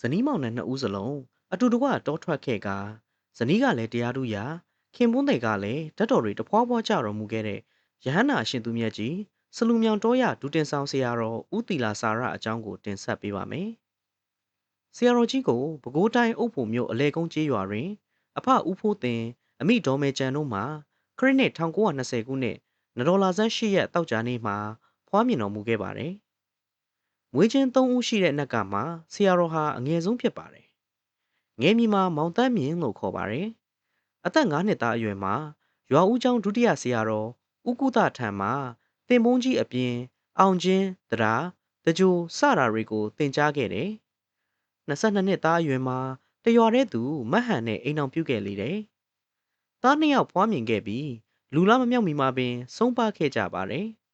ဇနီးမောင်နှံနှစ်ဦးစလုံးအတူတကွတောထွက်ခဲ့ကာဇနီးကလည်းတရားသူရာခင်ပွန်းသည်ကလည်းဓာတ်တော်တွေတဖွာဖွာကြတော်မူခဲ့တဲ့ယဟန္တာအရှင်သူမြတ်ကြီးစလူမြောင်တော်ရဒူတင်ဆောင်ဆရာတော်ဦးတီလာစာရအကြောင်းကိုတင်ဆက်ပေးပါမယ်။ဆရာတော်ကြီးကိုပဲခူးတိုင်းအုပ်ဖို့မြို့အလဲကုန်းကျေးရွာတွင် အဖဦးဖိုးတင်အမိဒေါ်မေကျန်တို့မှခရစ်နှစ်1920ခုနှစ်နတော်လာဆန်း8ရက်တောက်ကြနေ့မှာဖွားမြင်တော်မူခဲ့ပါတယ်။ မွေးချင်း3ဦးရှိတဲ့နက်ကမှဆရာတော်ဟာအငယ်ဆုံးဖြစ်ပါတယ်။ငယ်မြီမှာမောင်တန်းမြင့်လို့ခေါ်ပါတယ်။အသက်9နှစ်သားအရွယ်မှာရွာဦးကျောင်းဒုတိယဆရာတော်ဦးကုသထံမှတင်မုန်းကြီးအပြင် အောင်ချင်းတရားတကြိုစတာတွေကိုသင်ကြားခဲ့တယ်။22နှစ်သားအရွယ်မှာတရွာတဲ့သူမတ်ဟန်နဲ့အိမ်အောင်ပြုခဲ့လေတယ်။သားနှစ်ယောက်ဖွားမြင်ခဲ့ပြီးလူလားမမြောက်မီမှာပင် ဆုံးပါခဲ့ကြပါတယ်။